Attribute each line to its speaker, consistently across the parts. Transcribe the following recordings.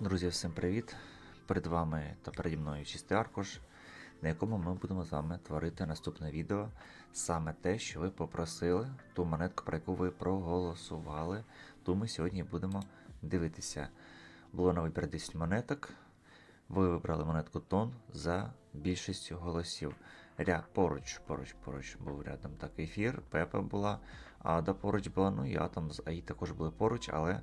Speaker 1: Друзі, всім привіт! Перед вами та переді мною чистий аркуш, на якому ми будемо з вами творити наступне відео. Саме те, що ви попросили, ту монетку, про яку ви проголосували, ту ми сьогодні будемо дивитися. Було на вибір 10 монеток. Ви вибрали монетку тон за більшістю голосів. Ря поруч, поруч, поруч був рядом так ефір, Пепа була, Ада поруч була, ну і Атом з АІ також були поруч, але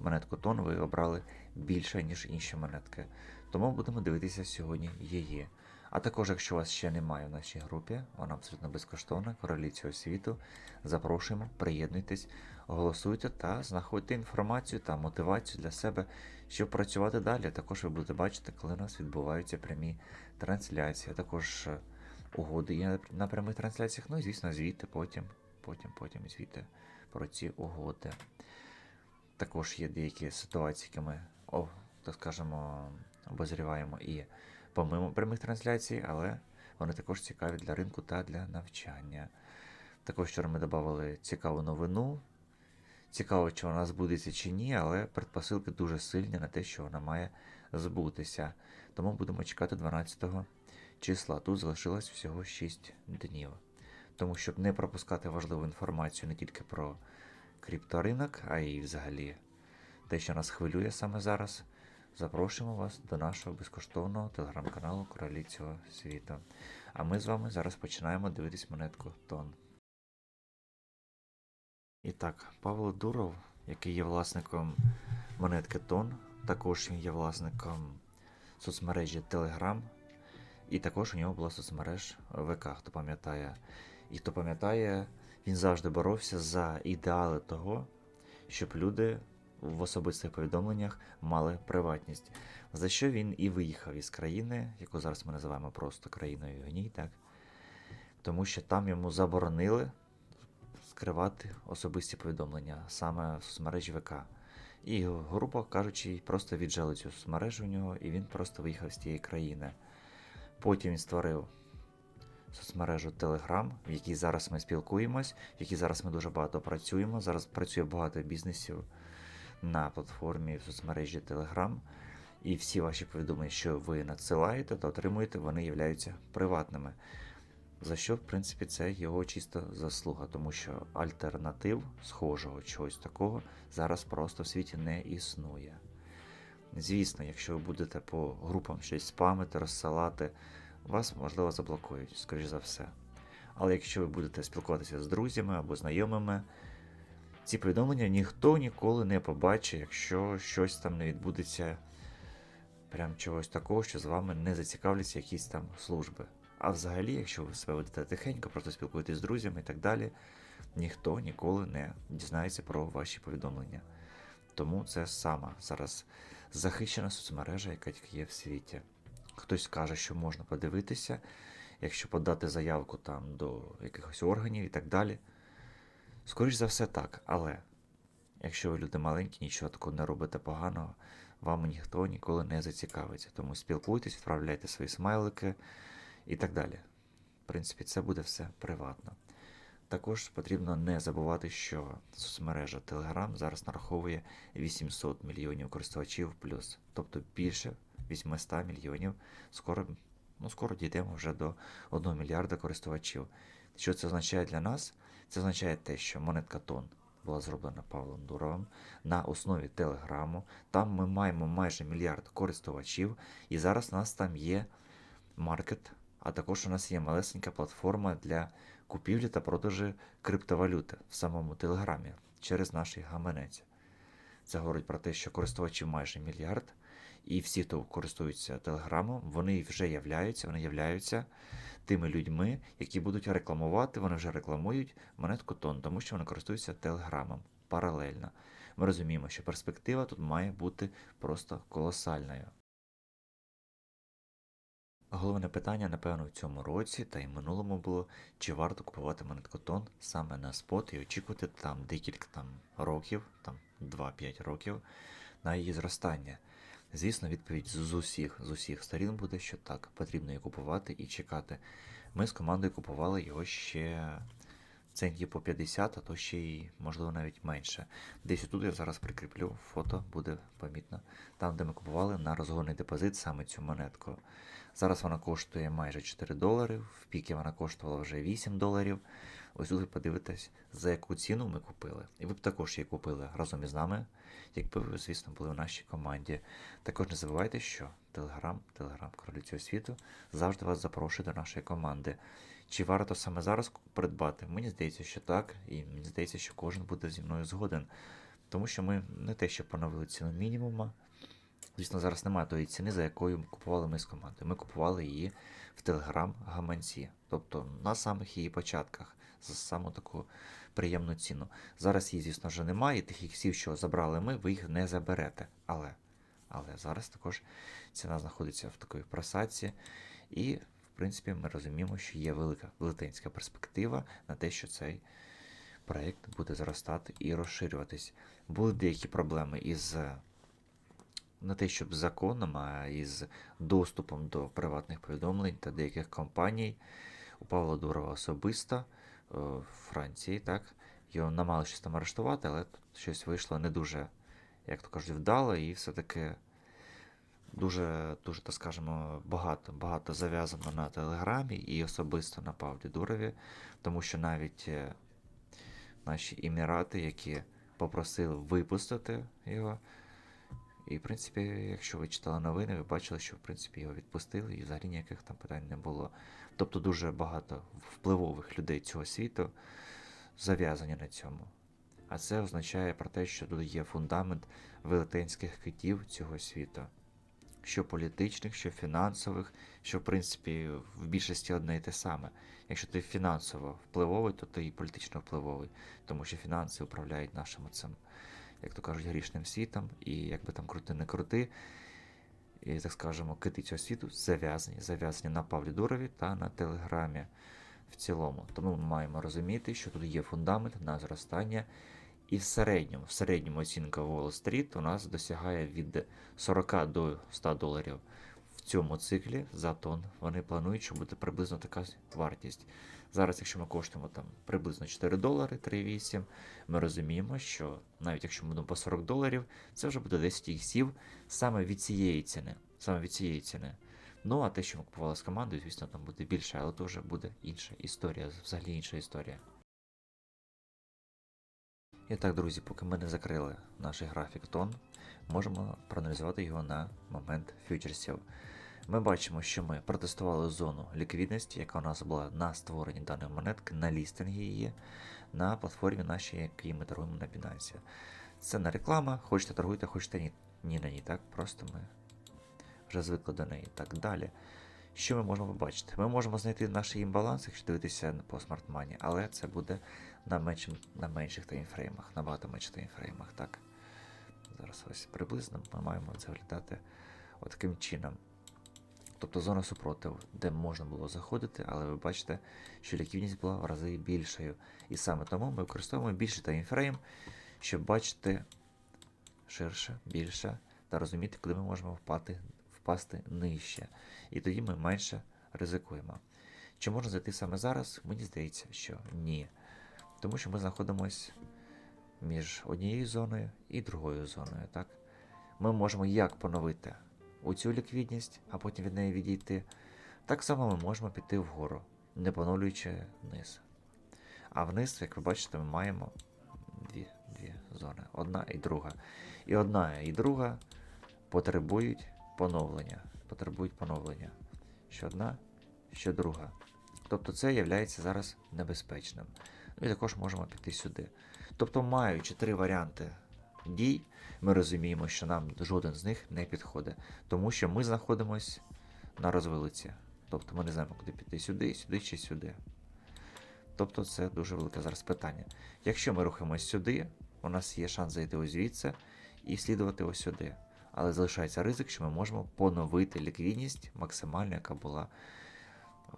Speaker 1: монетку тон ви обрали більше, ніж інші монетки. Тому будемо дивитися сьогодні її. А також, якщо вас ще немає в нашій групі, вона абсолютно безкоштовна, королі цього світу. Запрошуємо, приєднуйтесь, голосуйте та знаходьте інформацію та мотивацію для себе, щоб працювати далі. Також ви будете бачити, коли у нас відбуваються прямі трансляції, а також е, угоди є на прямих трансляціях. Ну і звісно, звіти потім, потім, потім звіти про ці угоди. Також є деякі ситуації, які ми, о, так скажемо, обозріваємо і помимо прямих трансляцій, але вони також цікаві для ринку та для навчання. Також вчора ми додали цікаву новину. Цікаво, чи вона збудеться чи ні, але предпосилки дуже сильні на те, що вона має збутися. Тому будемо чекати 12 числа. Тут залишилось всього 6 днів. Тому, щоб не пропускати важливу інформацію не тільки про крипторинок, а й взагалі те, що нас хвилює саме зараз. Запрошуємо вас до нашого безкоштовного телеграм-каналу Королі цього світу. А ми з вами зараз починаємо дивитись монетку Тон. І так, Павло Дуров, який є власником монетки Тон, також він є власником соцмережі Telegram, і також у нього була соцмереж ВК, хто пам'ятає. І хто пам'ятає, він завжди боровся за ідеали того, щоб люди в особистих повідомленнях мали приватність. За що він і виїхав із країни, яку зараз ми називаємо просто країною гній, так? Тому що там йому заборонили скривати особисті повідомлення саме в соцмережі ВК. І, грубо кажучи, просто віджали цю соцмережу у нього, і він просто виїхав з тієї країни. Потім він створив соцмережу Telegram, в якій зараз ми спілкуємось, в якій зараз ми дуже багато працюємо. Зараз працює багато бізнесів на платформі в соцмережі Telegram. І всі ваші повідомлення, що ви надсилаєте та отримуєте, вони являються приватними. За що, в принципі, це його чиста заслуга, тому що альтернатив схожого чогось такого зараз просто в світі не існує. Звісно, якщо ви будете по групам щось спамити, розсилати, вас, можливо, заблокують, скоріш за все. Але якщо ви будете спілкуватися з друзями або знайомими, ці повідомлення ніхто ніколи не побачить, якщо щось там не відбудеться прям чогось такого, що з вами не зацікавляться якісь там служби. А взагалі, якщо ви себе ведете тихенько, просто спілкуєтесь з друзями і так далі, ніхто ніколи не дізнається про ваші повідомлення. Тому це сама зараз захищена соцмережа, яка тільки є в світі. Хтось каже, що можна подивитися, якщо подати заявку там до якихось органів і так далі. Скоріш за все так, але якщо ви люди маленькі, нічого такого не робите поганого, вам ніхто ніколи не зацікавиться. Тому спілкуйтесь, відправляйте свої смайлики і так далі. В принципі, це буде все приватно. Також потрібно не забувати, що соцмережа Telegram зараз нараховує 800 мільйонів користувачів плюс, тобто більше 800 мільйонів. Скоро, ну, скоро дійдемо вже до 1 мільярда користувачів. Що це означає для нас? Це означає те, що монетка Тон була зроблена Павлом Дуровим на основі Телеграму. Там ми маємо майже мільярд користувачів, і зараз у нас там є маркет, а також у нас є малесенька платформа для купівлі та продажу криптовалюти в самому Телеграмі через наш гаманець. Це говорить про те, що користувачів майже мільярд, і всі, хто користуються Телеграмом, вони вже являються, вони являються тими людьми, які будуть рекламувати, вони вже рекламують монетку тон, тому що вони користуються Телеграмом паралельно. Ми розуміємо, що перспектива тут має бути просто колосальною. Головне питання, напевно, в цьому році та й минулому було, чи варто купувати монетку тон саме на спот і очікувати там декілька там років, там 2-5 років на її зростання. Звісно, відповідь з усіх з усіх сторін буде, що так, потрібно її купувати і чекати. Ми з командою купували його ще центів по 50, а то ще й, можливо, навіть менше. Десь тут я зараз прикріплю фото, буде помітно. Там, де ми купували на розгонний депозит саме цю монетку. Зараз вона коштує майже 4 долари, в піки вона коштувала вже 8 доларів. Ось тут ви подивитесь, за яку ціну ми купили. І ви б також її купили разом із нами, якби ви, звісно, були в нашій команді. Також не забувайте, що Телеграм, Телеграм Королі цього світу завжди вас запрошує до нашої команди. Чи варто саме зараз придбати? Мені здається, що так, і мені здається, що кожен буде зі мною згоден. Тому що ми не те, що поновили ціну мінімума. Звісно, зараз немає тої ціни, за якою купували ми з командою. Ми купували її в Телеграм-гаманці, тобто на самих її початках, за саму таку приємну ціну. Зараз її, звісно, вже немає, і тих іксів, що забрали ми, ви їх не заберете. Але, але зараз також ціна знаходиться в такій просадці, і, в принципі, ми розуміємо, що є велика велетенська перспектива на те, що цей проєкт буде зростати і розширюватись. Були деякі проблеми із не те, щоб з законом, а із доступом до приватних повідомлень та деяких компаній. У Павла Дурова особисто е, в Франції, так? Його намали щось там арештувати, але тут щось вийшло не дуже, як то кажуть, вдало, і все-таки дуже, дуже, так скажемо, багато, багато зав'язано на Телеграмі і особисто на Павлі Дурові, тому що навіть е, наші емірати, які попросили випустити його. І, в принципі, якщо ви читали новини, ви бачили, що в принципі його відпустили, і взагалі ніяких там питань не було. Тобто дуже багато впливових людей цього світу зав'язані на цьому. А це означає про те, що тут є фундамент велетенських китів цього світу. Що політичних, що фінансових, що, в принципі, в більшості одне і те саме. Якщо ти фінансово впливовий, то ти і політично впливовий, тому що фінанси управляють нашим цим як то кажуть, грішним світом, і як би там крути не крути, і, так скажемо, кити цього світу зав'язані, зав'язані на Павлі Дурові та на Телеграмі в цілому. Тому ми маємо розуміти, що тут є фундамент на зростання. І в середньому, в середньому оцінка Wall Street у нас досягає від 40 до 100 доларів цьому циклі за тон. Вони планують, що буде приблизно така вартість. Зараз, якщо ми коштуємо там приблизно 4 долари, 3,8, ми розуміємо, що навіть якщо ми будемо по 40 доларів, це вже буде 10 іксів саме від цієї ціни. Саме від цієї ціни. Ну, а те, що ми купували з командою, звісно, там буде більше, але то вже буде інша історія, взагалі інша історія. І так, друзі, поки ми не закрили наш графік тон, можемо проаналізувати його на момент фьючерсів. Ми бачимо, що ми протестували зону ліквідності, яка у нас була на створенні даної монетки, на лістингі її, на платформі нашій, якій ми торгуємо на Binance. Це не реклама, хочете торгуйте, хочете ні, ні на ній, так? Просто ми вже звикли до неї. Так далі. Що ми можемо побачити? Ми можемо знайти наш імбаланс, якщо дивитися по смартмані, але це буде на, меншим, на менших таймфреймах, набагато менших таймфреймах. Так? Зараз ось приблизно ми маємо це виглядати таким чином. Тобто зона супротиву, де можна було заходити, але ви бачите, що ліквідність була в рази більшою. І саме тому ми використовуємо більший таймфрейм, щоб бачити ширше, більше та розуміти, куди ми можемо впати, впасти нижче. І тоді ми менше ризикуємо. Чи можна зайти саме зараз? Мені здається, що ні. Тому що ми знаходимося між однією зоною і другою зоною. Так? Ми можемо як поновити у цю ліквідність, а потім від неї відійти. Так само ми можемо піти вгору, не поновлюючи вниз. А вниз, як ви бачите, ми маємо дві дві зони. Одна і друга. І одна і друга потребують поновлення. Потребують поновлення. Що одна, що друга. Тобто це є зараз небезпечним. І також можемо піти сюди. Тобто, маючи три варіанти дій, ми розуміємо, що нам жоден з них не підходить, тому що ми знаходимося на розвилиці. Тобто ми не знаємо, куди піти сюди, сюди чи сюди. Тобто це дуже велике зараз питання. Якщо ми рухаємось сюди, у нас є шанс зайти ось звідси і слідувати ось сюди. Але залишається ризик, що ми можемо поновити ліквідність максимально, яка була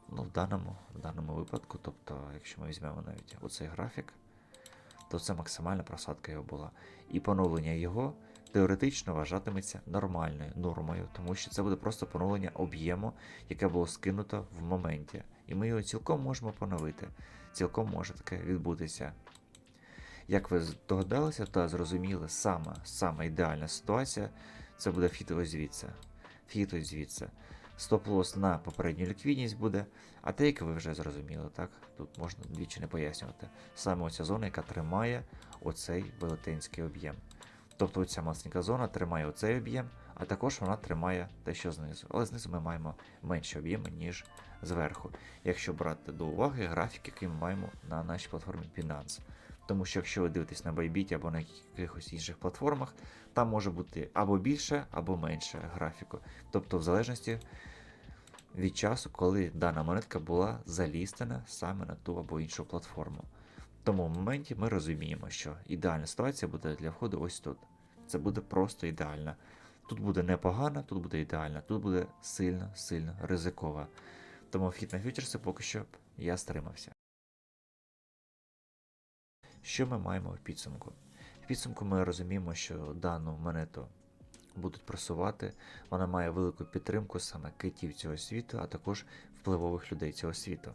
Speaker 1: ну, в даному в даному випадку. Тобто, якщо ми візьмемо навіть оцей графік, то це максимальна просадка його була. І поновлення його теоретично вважатиметься нормальною нормою, тому що це буде просто поновлення об'єму, яке було скинуто в моменті. І ми його цілком можемо поновити. Цілком може таке відбутися. Як ви здогадалися та зрозуміли, сама, сама ідеальна ситуація це буде вхід звідси. Вхід звідси. Стоп-лосс на попередню ліквідність буде, а те, як ви вже зрозуміли, так? Тут можна двічі не пояснювати. Саме оця зона, яка тримає оцей велетенський об'єм. Тобто оця масленька зона тримає оцей об'єм, а також вона тримає те, що знизу. Але знизу ми маємо менші об'єми, ніж зверху. Якщо брати до уваги графік, який ми маємо на нашій платформі Binance. Тому що якщо ви дивитесь на Bybit або на якихось інших платформах, там може бути або більше, або менше графіку. Тобто, в залежності від часу, коли дана монетка була залістена саме на ту або іншу платформу. В тому моменті ми розуміємо, що ідеальна ситуація буде для входу ось тут. Це буде просто ідеальна. Тут буде непогана, тут буде ідеальна, тут буде сильно, сильно ризикова. Тому вхід на фьючерси поки що я стримався. Що ми маємо в підсумку? В підсумку ми розуміємо, що дану монету будуть просувати. Вона має велику підтримку саме китів цього світу, а також впливових людей цього світу.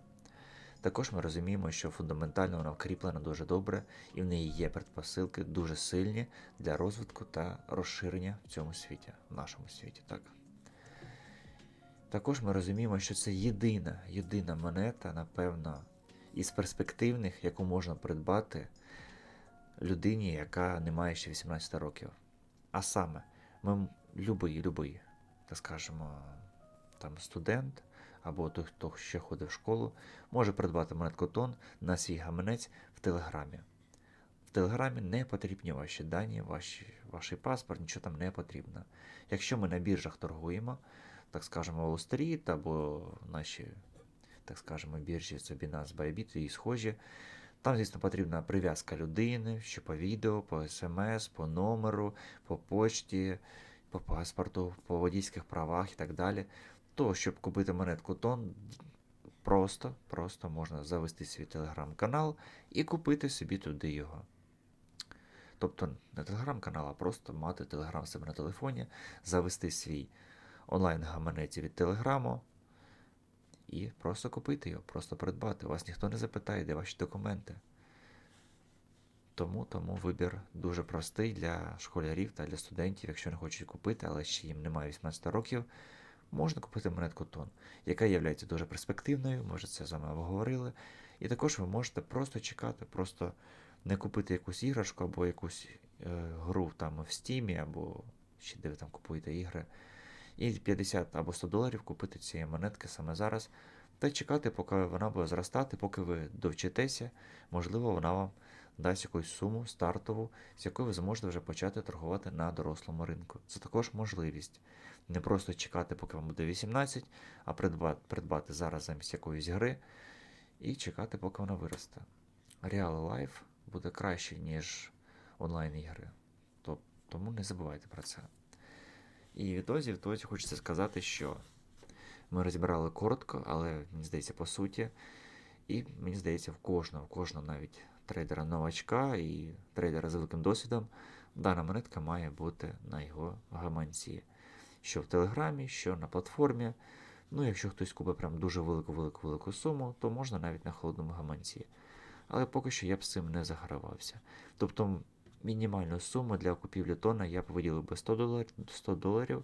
Speaker 1: Також ми розуміємо, що фундаментально вона вкріплена дуже добре, і в неї є предпосилки дуже сильні для розвитку та розширення в цьому світі, в нашому світі. Так? Також ми розуміємо, що це єдина, єдина монета, напевно, із перспективних, яку можна придбати людині, яка не має ще 18 років. А саме, ми любий, любий, так скажемо, там студент або той, хто ще ходить в школу, може придбати монетку тон на свій гаманець в Телеграмі. В Телеграмі не потрібні ваші дані, ваші, ваш паспорт, нічого там не потрібно. Якщо ми на біржах торгуємо, так скажемо, Wall Street або наші, так скажемо, біржі, Binance, Bybit і схожі, там, звісно, потрібна прив'язка людини, що по відео, по смс, по номеру, по почті, по паспорту, по водійських правах і так далі. То, щоб купити монетку тон, просто, просто можна завести свій телеграм-канал і купити собі туди його. Тобто не телеграм-канал, а просто мати телеграм себе на телефоні, завести свій онлайн-гаманець від телеграму і просто купити його, просто придбати. Вас ніхто не запитає, де ваші документи. Тому тому вибір дуже простий для школярів та для студентів, якщо не хочуть купити, але ще їм немає 18 років, можна купити монетку тон, яка є дуже перспективною, ми вже це з вами обговорили. І також ви можете просто чекати, просто не купити якусь іграшку або якусь е, гру там в стімі, або ще де ви там купуєте ігри. І 50 або 100 доларів купити цієї монетки саме зараз, та чекати, поки вона буде зростати, поки ви довчитеся, можливо, вона вам дасть якусь суму стартову, з якою ви зможете вже почати торгувати на дорослому ринку. Це також можливість. Не просто чекати, поки вам буде 18, а придбати, придбати зараз замість якоїсь гри і чекати, поки вона виросте. Real Life буде краще, ніж онлайн-ігри. Тому не забувайте про це. І відтоді, відтоді хочеться сказати, що ми розібрали коротко, але мені здається, по суті. І мені здається, в кожного, в кожного навіть трейдера-новачка і трейдера з великим досвідом дана монетка має бути на його гаманці. Що в Телеграмі, що на платформі. Ну, якщо хтось купить прям дуже велику-велику-велику суму, то можна навіть на холодному гаманці. Але поки що я б з цим не загравався. Тобто мінімальну суму для купівлі тона я б виділив би 100 доларів, 100 доларів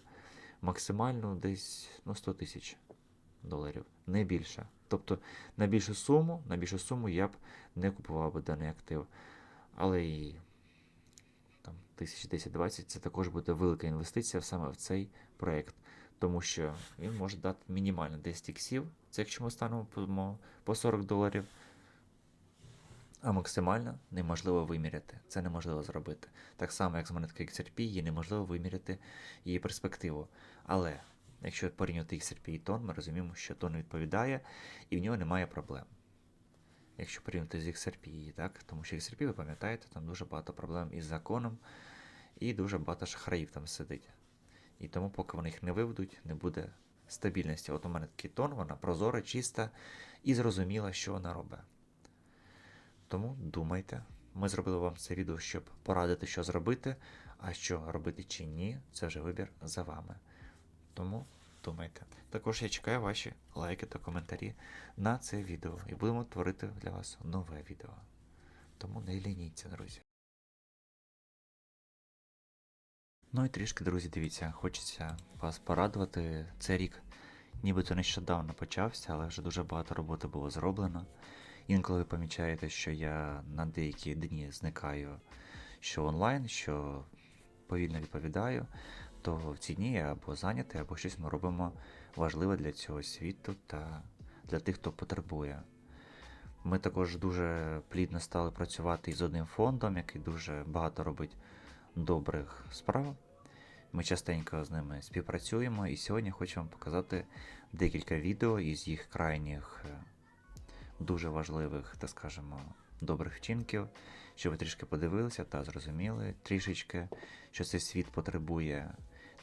Speaker 1: максимально десь ну, 100 тисяч доларів, не більше. Тобто на більшу суму на більшу суму я б не купував би даний актив. Але і там, 1010-20 це також буде велика інвестиція саме в цей проєкт. Тому що він може дати мінімально 10 іксів, це якщо ми станемо по 40 доларів. А максимально неможливо виміряти. Це неможливо зробити. Так само, як з монеткою XRP, її неможливо виміряти її перспективу. Але якщо порівняти XRP і тон, ми розуміємо, що тон відповідає і в нього немає проблем. Якщо порівняти з XRP, так? тому що XRP, ви пам'ятаєте, там дуже багато проблем із законом, і дуже багато шахраїв там сидить. І тому, поки вони їх не виведуть, не буде стабільності. От у мене такий тон, вона прозора, чиста і зрозуміла, що вона робить. Тому думайте, ми зробили вам це відео, щоб порадити, що зробити, а що робити чи ні, це вже вибір за вами. Тому думаєте. Також я чекаю ваші лайки та коментарі на це відео і будемо творити для вас нове відео. Тому не лініться, друзі. Ну і трішки, друзі, дивіться, хочеться вас порадувати. Цей рік нібито нещодавно почався, але вже дуже багато роботи було зроблено. Інколи ви помічаєте, що я на деякі дні зникаю що онлайн, що повільно відповідаю, то в ці дні я або зайнятий, або щось ми робимо важливе для цього світу та для тих, хто потребує. Ми також дуже плідно стали працювати із одним фондом, який дуже багато робить добрих справ. Ми частенько з ними співпрацюємо, і сьогодні хочу вам показати декілька відео із їх крайніх е, дуже важливих, так скажемо, добрих вчинків, щоб ви трішки подивилися та зрозуміли трішечки, що цей світ потребує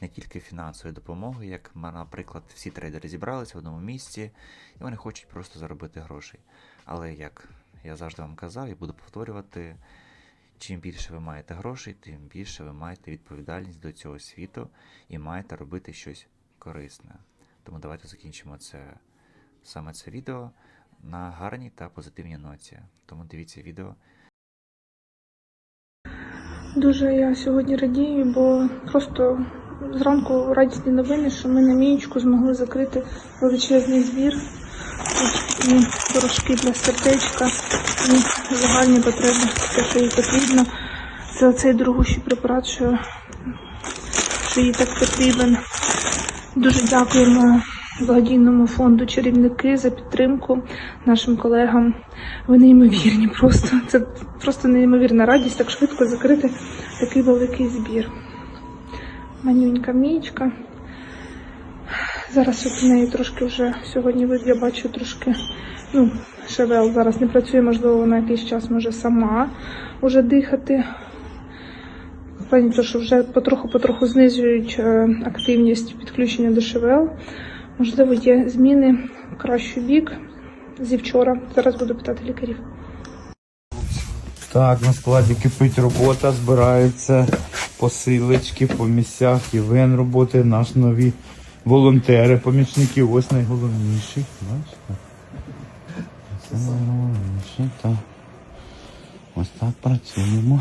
Speaker 1: не тільки фінансової допомоги, як, наприклад, всі трейдери зібралися в одному місці, і вони хочуть просто заробити грошей. Але як я завжди вам казав і буду повторювати, чим більше ви маєте грошей, тим більше ви маєте відповідальність до цього світу і маєте робити щось корисне. Тому давайте закінчимо це саме це відео на гарній та позитивній ноті. Тому дивіться відео.
Speaker 2: Дуже я сьогодні радію, бо просто зранку радісні новини, що ми на мієчку змогли закрити величезний збір. Тут і порошки для сердечка, і загальні потреби, те, що їй потрібно. Це оцей дорогущий препарат, що, що їй так потрібен. Дуже дякуємо благодійному фонду чарівники за підтримку нашим колегам. Ви неймовірні просто. Це просто неймовірна радість так швидко закрити такий великий збір. Манюнька мієчка. Зараз у неї трошки вже сьогодні вид, я бачу трошки. Ну, шевел зараз не працює, можливо, вона якийсь час може сама уже дихати. В плані того, що вже потроху-потроху знижують е, активність підключення до ШВЛ. Можливо, є зміни в кращий бік зі вчора. Зараз буду питати лікарів.
Speaker 3: Так, на складі кипить робота, збираються посилочки по місцях, івен роботи, наш нові волонтери, помічники, ось найголовніші. Бачите? Це найголовніші, так. Ось так працюємо.